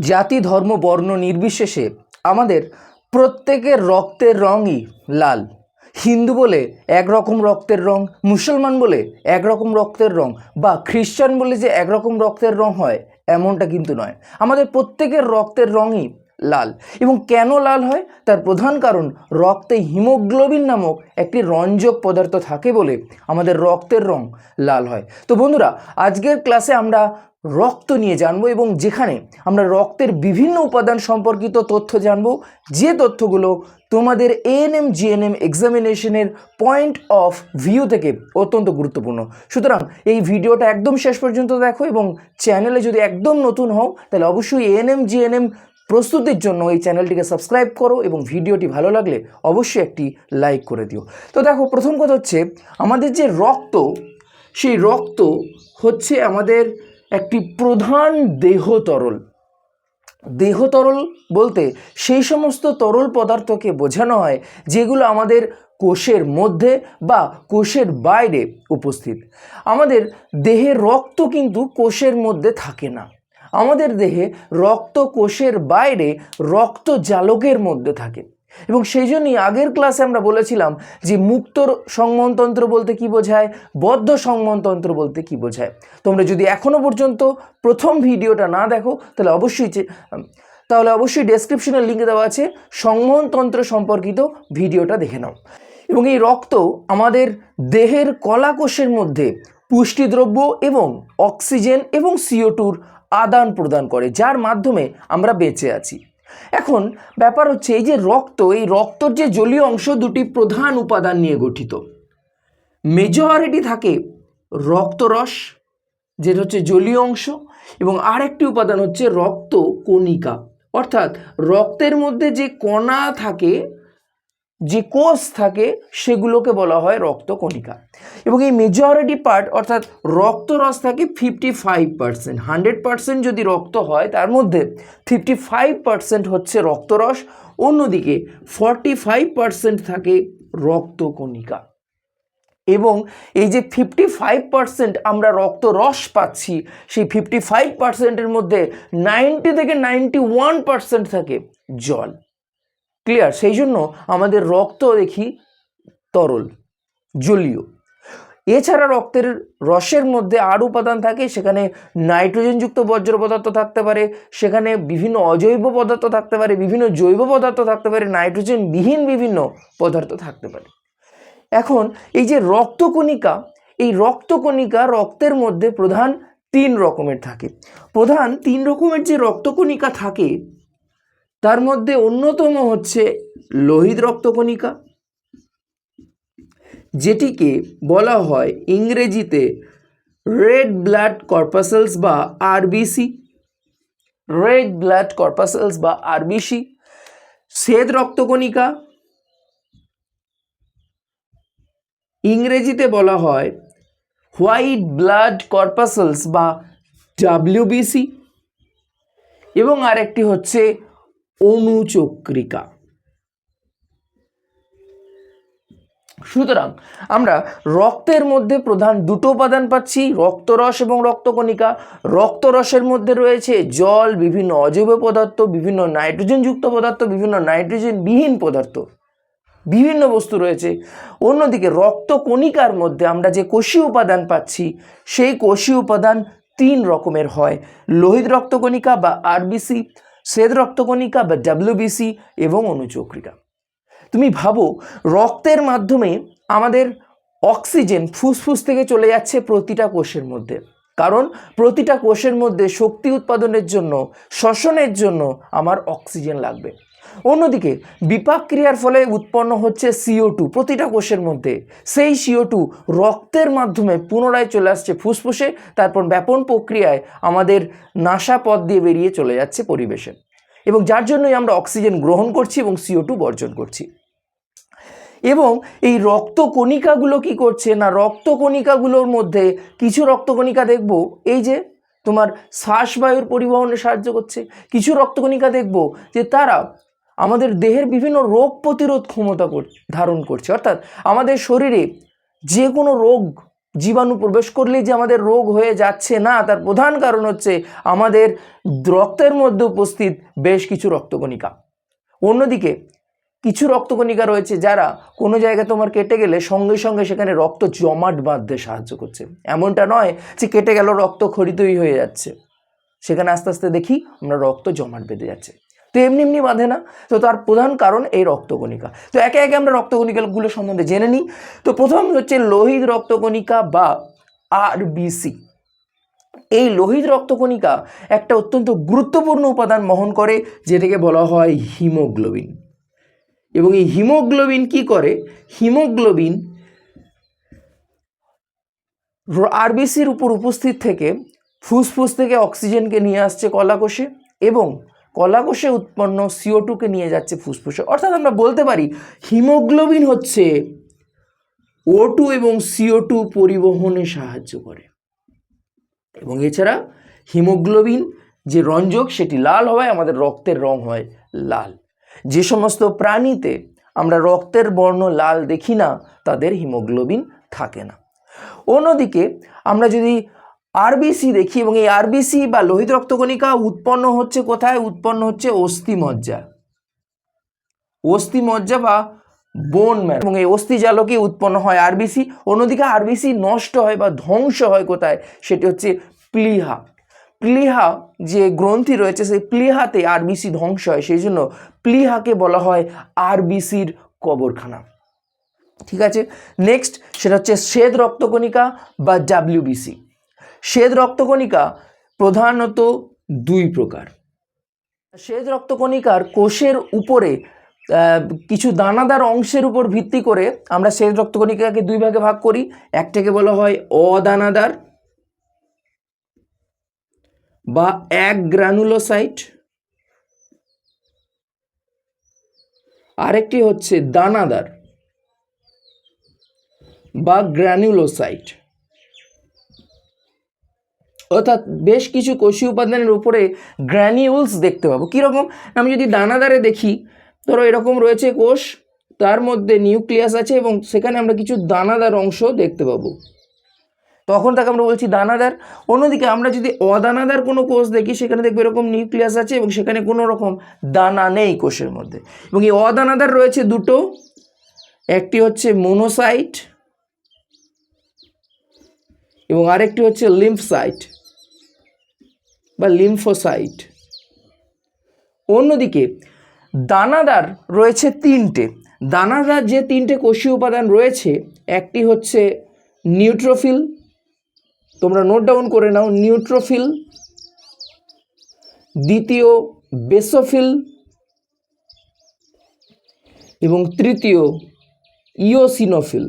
জাতি, ধর্ম, বর্ণ নির্বিশেষে আমাদের প্রত্যেকের রক্তের রঙই লাল। হিন্দু বলে একরকম রক্তের রং, মুসলমান বলে একরকম রক্তের রং বা খ্রিস্টান বলে যে একরকম রক্তের রং হয়, এমনটা কিন্তু নয়। আমাদের প্রত্যেকের রক্তের রঙই লাল এবং কেন লাল হয়? তার প্রধান কারণ রক্তে হিমোগ্লোবিন নামক একটি রঞ্জক পদার্থ থাকে বলে আমাদের রক্তের রং লাল হয়। তো বন্ধুরা, আজকের ক্লাসে আমরা রক্ত নিয়ে জানব এবং যেখানে আমরা রক্তের বিভিন্ন উপাদান সম্পর্কিত তথ্য জানব, যে তথ্যগুলো তোমাদের এএনএম জিএনএম এক্সামিনেশনের পয়েন্ট অফ ভিউ থেকে অত্যন্ত গুরুত্বপূর্ণ। সুতরাং এই ভিডিওটা একদম শেষ পর্যন্ত দেখো এবং চ্যানেলে যদি একদম নতুন হও, তাহলে অবশ্যই এএনএম জিএনএম প্রস্তুতির জন্য এই চ্যানেলটিকে সাবস্ক্রাইব করো এবং ভিডিওটি ভালো লাগলে অবশ্যই একটি লাইক করে দিও। তো দেখো, প্রথম কথা হচ্ছে, আমাদের যে রক্ত, সেই রক্ত হচ্ছে আমাদের একটি প্রধান দেহ তরল। দেহ তরল বলতে সেই সমস্ত তরল পদার্থকে বোঝানো হয় যেগুলো আমাদের কোষের মধ্যে বা কোষের বাইরে উপস্থিত। আমাদের দেহে রক্ত কিন্তু কোষের মধ্যে থাকে না। আমাদের দেহে রক্ত কোষের বাইরে রক্ত জালকের মধ্যে থাকে। এবং সেই জন্যই আগের ক্লাসে আমরা বলেছিলাম যে মুক্ত সংবহনতন্ত্র বলতে কি বোঝায়? বদ্ধ সংবহনতন্ত্র বলতে কি বোঝায়? তোমরা যদি এখনও পর্যন্ত প্রথম ভিডিওটা না দেখো, তাহলে অবশ্যই তাহলে অবশ্যই ডেসক্রিপশনের লিঙ্ক দেওয়া আছে। সংবহনতন্ত্র সম্পর্কিত ভিডিওটা দেখে নাও। এবং এই রক্ত আমাদের দেহের কলাকোষের মধ্যে পুষ্টিদ্রব্য এবং অক্সিজেন এবং সিও টুর আদান প্রদান করে, যার মাধ্যমে আমরা বেঁচে আছি। এখন ব্যাপার হচ্ছে এই যে রক্ত, এই রক্তর যে জলীয় অংশ দুটি প্রধান উপাদান নিয়ে গঠিত। মেজরিটি থাকে রক্তরস, যেটা হচ্ছে জলীয় অংশ, এবং আরেকটি উপাদান হচ্ছে রক্ত কণিকা অর্থাৎ রক্তের মধ্যে যে কণা থাকে যে কোষ থাকে, সেগুলোকে বলা হয় রক্তকণিকা। এবং এই মেজরিটি পার্ট অর্থাৎ রক্তরস থাকে fifty five percent hundred percent যদি রক্ত হয়, তার মধ্যে ফিফটি ফাইভ পার্সেন্ট হচ্ছে রক্তরস, অন্যদিকে ফর্টি ফাইভ পার্সেন্ট থাকে রক্তকণিকা। এবং এই যে ফিফটি ফাইভ পার্সেন্ট আমরা রক্ত রস পাচ্ছি, সেই ফিফটি ফাইভ পার্সেন্টের মধ্যে নাইনটি থেকে নাইনটি ওয়ান পার্সেন্ট থাকে জল। ক্লিয়ার সেই জন্য আমাদের রক্ত দেখি তরল, জলীয়। এছাড়া রক্তের রসের মধ্যে আর উপাদান থাকে, সেখানে নাইট্রোজেনযুক্ত বজ্র পদার্থ থাকতে পারে, সেখানে বিভিন্ন অজৈব পদার্থ থাকতে পারে, বিভিন্ন জৈব পদার্থ থাকতে পারে, নাইট্রোজেনবিহীন বিভিন্ন পদার্থ থাকতে পারে। এখন এই যে রক্তকণিকা এই রক্তকণিকা রক্তের মধ্যে প্রধান তিন রকমের থাকে। প্রধান তিন রকমের যে রক্তকণিকা থাকে তার মধ্যে অন্যতম হচ্ছে লোহিত রক্তকণিকা, যেটিকে বলা হয় ইংরেজিতে রেড ব্লাড কর্পাসেলস বা আরবিসি। রেড ব্লাড কর্পাসেলস বা আরবিসি, শ্বেত রক্তকণিকা, ইংরেজিতে বলা হয় হোয়াইট ব্লাড কর্পাসেলস বা ডাব্লিউবিসি। এবং আরেকটি হচ্ছে অনুচক্রিকা। সুতরাং আমরা রক্তের মধ্যে প্রধান দুটো উপাদান পাচ্ছি, রক্তরস এবং রক্তকণিকা। রক্তরসের মধ্যে রয়েছে জল, বিভিন্ন অজৈব পদার্থ, বিভিন্ন নাইট্রোজেনযুক্ত পদার্থ, বিভিন্ন নাইট্রোজেনবিহীন পদার্থ। বিভিন্ন বস্তু রয়েছে। অন্যদিকে রক্তকণিকার মধ্যে আমরা যে কোষীয় উপাদান পাচ্ছি, সেই কোষীয় উপাদান তিন রকমের হয়। লোহিত রক্তকণিকা বা আরবিসি শ্বেত রক্তকণিকা বা ডাব্লিউবিসি এবং অনুচক্রিকা। তুমি ভাবো, রক্তের মাধ্যমে আমাদের অক্সিজেন ফুসফুস থেকে চলে যাচ্ছে প্রতিটা কোষের মধ্যে। কারণ প্রতিটা কোষের মধ্যে শক্তি উৎপাদনের জন্য, শ্বসনের জন্য আমার অক্সিজেন লাগবে। অন্যদিকে, বিপাক ক্রিয়ার ফলে উৎপন্ন হচ্ছে সিও টু প্রতিটা কোষের মধ্যে। সেই সিও টু রক্তের মাধ্যমে পুনরায় চলে আসছে ফুসফুসে, তারপর ব্যাপন প্রক্রিয়ায় আমাদের নাসা পথ দিয়ে বেরিয়ে চলে যাচ্ছে পরিবেশে। এবং যার জন্যই আমরা অক্সিজেন গ্রহণ করছি এবং সিও টু বর্জন করছি। এবং এই রক্তকণিকাগুলো কি করছে না, রক্তকণিকাগুলোর মধ্যে কিছু রক্তকণিকা দেখব? এই যে, তোমার শ্বাসবায়ুর পরিবহনে সাহায্য করছে। কিছু রক্তকণিকা দেখব যে তারা আমাদের দেহের বিভিন্ন রোগ প্রতিরোধ ক্ষমতা ধারণ করছে। অর্থাৎ আমাদের শরীরে যে কোনো রোগ, জীবাণু প্রবেশ করলেই যে আমাদের রোগ হয়ে যাচ্ছে না, তার প্রধান কারণ হচ্ছে আমাদের রক্তের মধ্যে উপস্থিত বেশ কিছু রক্তকণিকা। অন্যদিকে কিছু রক্তকণিকা রয়েছে যারা কোনো জায়গায় তোমার কেটে গেলে সঙ্গে সঙ্গে সেখানে রক্ত জমাট বাঁধতে সাহায্য করছে। এমনটা নয় যে কেটে গেল রক্ত খরিতই হয়ে যাচ্ছে। সেখানে আস্তে আস্তে দেখি আমরা রক্ত জমাট বেঁধে যাচ্ছে। তো এমনি এমনি বাঁধে না। তো তার প্রধান কারণ এই রক্তকণিকা। তো একে একে আমরা রক্তকণিকাগুলো সম্বন্ধে জেনে নিই। তো প্রথম হচ্ছে লোহিত রক্তকণিকা বা আরবিসি এই লোহিত রক্তকণিকা একটা অত্যন্ত গুরুত্বপূর্ণ উপাদান বহন করে, যেটাকে বলা হয় হিমোগ্লোবিন। এবং এই হিমোগ্লোবিন কি করে? হিমোগ্লোবিন আরবিসির উপর উপস্থিত থেকে ফুসফুস থেকে অক্সিজেনকে নিয়ে আসছে কলাকোষে এবং কলাকোষে উৎপন্ন সিও টুকে নিয়ে যাচ্ছে ফুসফুসে। অর্থাৎ আমরা বলতে পারি, হিমোগ্লোবিন হচ্ছে ও টু এবং সিও টু পরিবহনে সাহায্য করে। এবং এছাড়া হিমোগ্লোবিন যে রঞ্জক, সেটি লাল হয় আমাদের রক্তের রং হয় লাল। যে সমস্ত প্রাণীতে আমরা রক্তের বর্ণ লাল দেখি না, তাদের হিমোগ্লোবিন থাকে না। অন্যদিকে আমরা যদি আরবিসি দেখি এবং এই আরবিসি বা লোহিত রক্তকণিকা উৎপন্ন হচ্ছে কোথায়? উৎপন্ন হচ্ছে অস্থি মজ্জা অস্থি মজ্জা বা বোন ম্যান এবং এই অস্থিজালকে উৎপন্ন হয় আরবিসি অন্যদিকে আরবিসি নষ্ট হয় বা ধ্বংস হয় কোথায়? সেটি হচ্ছে প্লিহা। প্লিহা যে গ্রন্থি রয়েছে, সেই প্লিহাতে আরবিসি ধ্বংস হয়। সেই জন্য প্লিহাকে বলা হয় আরবিসির কবরখানা। ঠিক আছে? নেক্সট সেটা হচ্ছে শ্বেত রক্তকণিকা বা ডাব্লিউবিসি শ্বেত রক্তকণিকা প্রধানত দুই প্রকার। শ্বেত রক্তকণিকার কোষের উপরে কিছু দানাদার অংশের উপর ভিত্তি করে আমরা শ্বেত রক্তকণিকাকে দুই ভাগে ভাগ করি। একটাকে বলা হয় অদানাদার বা এক গ্রানুলোসাইট আরেকটি হচ্ছে দানাদার বা গ্র্যানুলোসাইট অর্থাৎ বেশ কিছু কোষীয় উপাদানের উপরে গ্র্যানিউলস দেখতে পাবো। কীরকম? আমি যদি দানাদারে দেখি, ধরো এরকম রয়েছে কোষ, তার মধ্যে নিউক্লিয়াস আছে এবং সেখানে আমরা কিছু দানাদার অংশ দেখতে পাবো। তখন তাকে আমরা বলছি দানাদার। অন্যদিকে আমরা যদি অদানাদার কোনো কোষ দেখি, সেখানে দেখব এরকম নিউক্লিয়াস আছে এবং সেখানে কোনো রকম দানা নেই কোষের মধ্যে। এবং এই অদানাদার রয়েছে দুটো। একটি হচ্ছে মোনোসাইট এবং আরেকটি হচ্ছে লিম্ফসাইট বা লিম্ফোসাইট। অন্যদিকে, দানাদার রয়েছে তিনটে। দানাদার যে তিনটে কোষীয় উপাদান রয়েছে, একটি হচ্ছে নিউট্রোফিল তোমরা নোট ডাউন করে নাও নিউট্রোফিল দ্বিতীয় বেসোফিল এবং তৃতীয় ইওসিনোফিল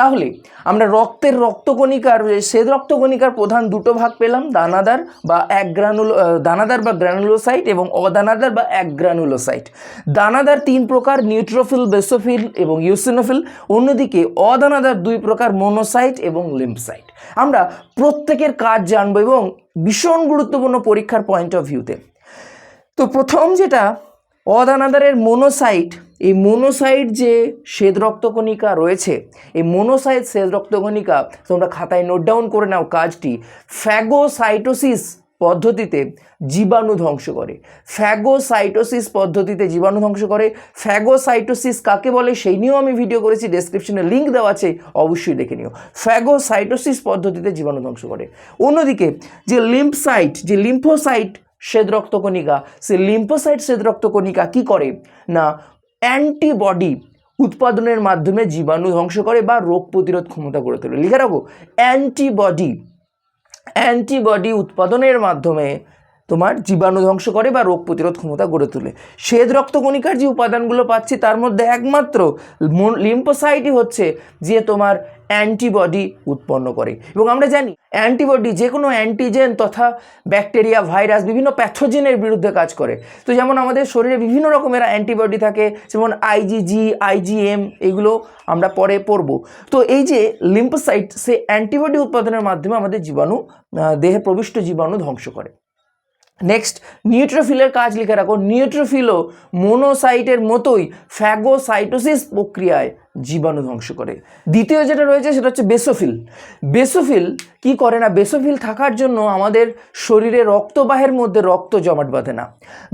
তাহলে আমরা রক্তের রক্তকণিকার শ্বেত রক্তকণিকার প্রধান দুটো ভাগ পেলাম, দানাদার বা এক গ্রানুলো দানাদার বা গ্রানুলোসাইট এবং অদানাদার বা এক গ্রানুলোসাইট। দানাদার তিন প্রকার, নিউট্রোফিল, বেসোফিল এবং ইউসিনোফিল। অন্যদিকে অদানাদার দুই প্রকার, মোনোসাইট এবং লিম্পসাইট আমরা প্রত্যেকের কাজ জানব এবং ভীষণ গুরুত্বপূর্ণ পরীক্ষার পয়েন্ট অফ ভিউতে তো প্রথম যেটা, অদানাদারের মোনোসাইট এই মোনোসাইট যে শ্বেত রক্তকণিকা রয়েছে, এই মোনোসাইট শ্বেত রক্তকণিকা তোমরা খাতায় নোট ডাউন করে নাও কাজটি। ফ্যাগোসাইটোসিস পদ্ধতিতে জীবাণু ধ্বংস করে। ফ্যাগোসাইটোসিস পদ্ধতিতে জীবাণু ধ্বংস করে। ফ্যাগোসাইটোসিস কাকে বলে সেই নিয়েও আমি ভিডিও করেছি ডেসক্রিপশনে লিঙ্ক দেওয়া আছে, অবশ্যই দেখে নিও। ফ্যাগোসাইটোসিস পদ্ধতিতে জীবাণু ধ্বংস করে। অন্যদিকে যে লিম্পসাইট যে লিম্ফোসাইট শ্বেত রক্তকণিকা, সে লিম্ফোসাইট শ্বেত রক্তকণিকা কী করে? না অ্যান্টিবডি উৎপাদনের মাধ্যমে জীবাণু ধ্বংস করে বা রোগ প্রতিরোধ ক্ষমতা গড়ে তোলে। লিখে রাখো, অ্যান্টিবডি অ্যান্টিবডি উৎপাদনের মাধ্যমে তোমার জীবাণু ধ্বংস করে বা রোগ প্রতিরোধ ক্ষমতা গড়ে তোলে। শ্বেত রক্তকণিকার যে উপাদানগুলো পাচ্ছি, তার মধ্যে একমাত্র লিম্পোসাইটই হচ্ছে যে তোমার অ্যান্টিবডি উৎপন্ন করে। এবং আমরা জানি অ্যান্টিবডি যে কোনো অ্যান্টিজেন তথা ব্যাকটেরিয়া, ভাইরাস, বিভিন্ন প্যাথোজেনের বিরুদ্ধে কাজ করে। তো যেমন আমাদের শরীরে বিভিন্ন রকমের অ্যান্টিবডি থাকে, যেমন আইজিজি আইজিএম এগুলো আমরা পরে পড়ব। তো এই যে লিম্পোসাইট সে অ্যান্টিবডি উৎপাদনের মাধ্যমে আমাদের জীবাণু দেহে প্রবিষ্ট জীবাণু ধ্বংস করে। নেক্সট নিউট্রোফিলের কাজ লিখে রাখো। নিউট্রোফিলও মোনোসাইটের মতোই ফ্যাগোসাইটোসিস প্রক্রিয়ায় জীবাণু ধ্বংস করে। দ্বিতীয় যেটা রয়েছে, সেটা হচ্ছে বেসোফিল বেসোফিল কি করে না? বেসোফিল থাকার জন্য আমাদের শরীরে রক্তবাহের মধ্যে রক্ত জমাট বাঁধে না।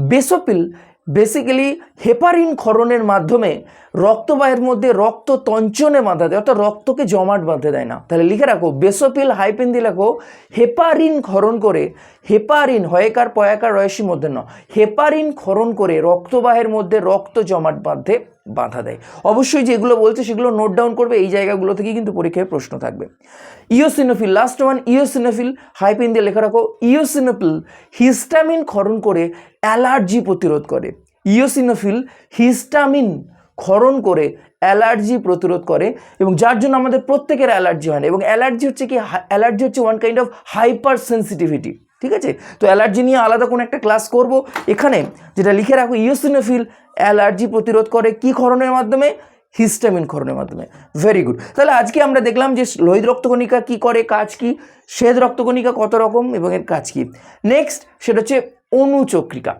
বেসোফিল বেসিক্যালি হেপারিন ক্ষরণের মাধ্যমে রক্তবাহের মধ্যে রক্ত তঞ্চনে বাঁধা দেয় অর্থাৎ রক্তকে জমাট বাঁধতে দেয় না তাহলে লিখে রাখো বেসোপিল হাইপেন দিয়ে রাখো হেপারিন ক্ষরণ করে হেপারিন হয়েকার পয়াকার রয়সীর মধ্যে ন হেপারিন ক্ষরণ করে রক্তবাহের মধ্যে রক্ত জমাট বাঁধতে বাধা দেয়। অবশ্যই যেগুলো বলছে সেগুলো নোট ডাউন করবে, এই জায়গাগুলো থেকে কিন্তু পরীক্ষায় প্রশ্ন থাকবে। Eosinophil last one eosinophil hyphen দিয়ে লেখা রাখো ইওসিনোফিল হিস্টামিন ক্ষরণ করে অ্যালার্জি প্রতিরোধ করে। ইওসিনোফিল হিস্টামিন ক্ষরণ করে অ্যালার্জি প্রতিরোধ করে এবং যার জন্য আমাদের প্রত্যেকের অ্যালার্জি হয় না। এবং অ্যালার্জি হচ্ছে কি, অ্যালার্জি হচ্ছে one kind of hypersensitivity ঠিক আছে? তো অ্যালার্জি নিয়ে আলাদা কোনো একটা ক্লাস করব। এখানে যেটা লিখে রাখো ইওসিনোফিল অ্যালার্জি প্রতিরোধ করে কি ক্ষরণের মাধ্যমে? হিস্টামিন ক্ষরণের মাধ্যমে। ভেরি গুড তাহলে আজকে আমরা দেখলাম যে লোহিত রক্তকণিকা কি করে, কাজ কি, শ্বেত রক্তকণিকা কত রকম এবং এর কাজ কি। নেক্সট সেটা হচ্ছে অনুচক্রিকা।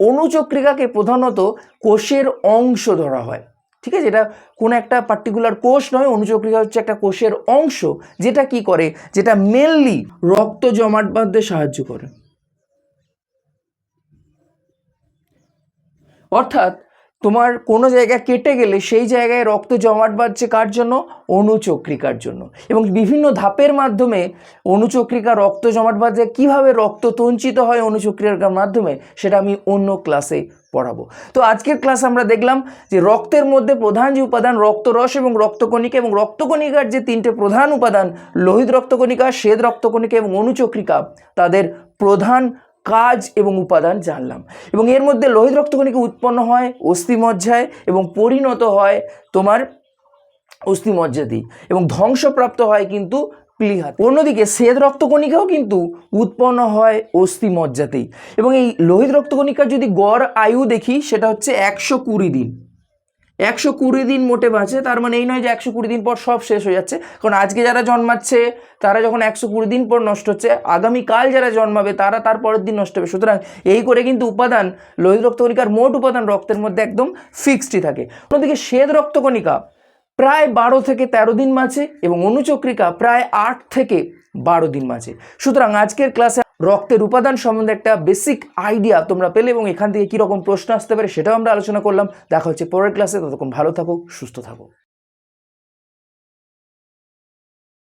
অনুচক্রিকাকে প্রধানত কোষের অংশ ধরা হয়। ঠিক আছে? এটা কোনো একটা পার্টিকুলার কোষ নয় অনুচক্রিকা হচ্ছে একটা কোষের অংশ, যেটা কি করে? যেটা মেনলি রক্ত জমাট বাঁধতে সাহায্য করে। অর্থাৎ তোমার কোনো জায়গা কেটে গেলে সেই জায়গায় রক্ত জমাট বাঁধছে কার জন্য? অনুচক্রিকার জন্য। এবং বিভিন্ন ধাপের মাধ্যমে অনুচক্রিকা রক্ত জমাট বাঁধে। কীভাবে রক্ত তঞ্চিত হয় অনুচক্রিকার মাধ্যমে? সেটা আমি অন্য ক্লাসে পড়াবো। তো আজকের ক্লাস আমরা দেখলাম যে রক্তের মধ্যে প্রধান যে উপাদান রক্তরস এবং রক্তকণিকা এবং রক্তকণিকার যে তিনটে প্রধান উপাদান, লোহিত রক্তকণিকা, শ্বেত রক্তকণিকা এবং অনুচক্রিকা, তাদের প্রধান কাজ এবং উপাদান জানলাম। এবং এর মধ্যে লোহিত রক্তকণিকা উৎপন্ন হয়, অস্থিমজ্জায়, এবং পরিণত হয় তোমার অস্থিমজ্জাতেই। এবং ধ্বংসপ্রাপ্ত হয় কিন্তু প্লিহাত। অন্যদিকে শ্বেত রক্তকণিকাও কিন্তু উৎপন্ন হয় অস্থিমজ্জাতেই। এবং এই লোহিত রক্তকণিকার যদি গড় আয়ু দেখি, সেটা হচ্ছে একশো কুড়ি দিন। একশো কুড়ি দিন মোটে বাঁচে, তার মানে এই নয় যে একশো কুড়ি দিন পর সব শেষ হয়ে যাচ্ছে। কারণ আজকে যারা জন্মাচ্ছে, তারা যখন একশো কুড়ি দিন পর নষ্ট হচ্ছে, আগামীকাল যারা জন্মাবে, তারা তার পরের দিন নষ্ট হবে। সুতরাং এই করে কিন্তু উপাদান, লোহিত রক্তকণিকার মোট উপাদান রক্তের মধ্যে একদম ফিক্সডই থাকে। অন্যদিকে শ্বেত রক্তকণিকা প্রায় বারো থেকে তেরো দিন বাঁচে এবং অনুচক্রিকা প্রায় আট থেকে বারো দিন বাঁচে। সুতরাং আজকের ক্লাসে রক্তের উপাদান সম্বন্ধে একটা বেসিক আইডিয়া তোমরা পেলে এবং এখান থেকে কীরকম প্রশ্ন আসতে পারে সেটাও আমরা আলোচনা করলাম। দেখা হচ্ছে পরের ক্লাসে ততক্ষণ ভালো থাকো, সুস্থ থাকো।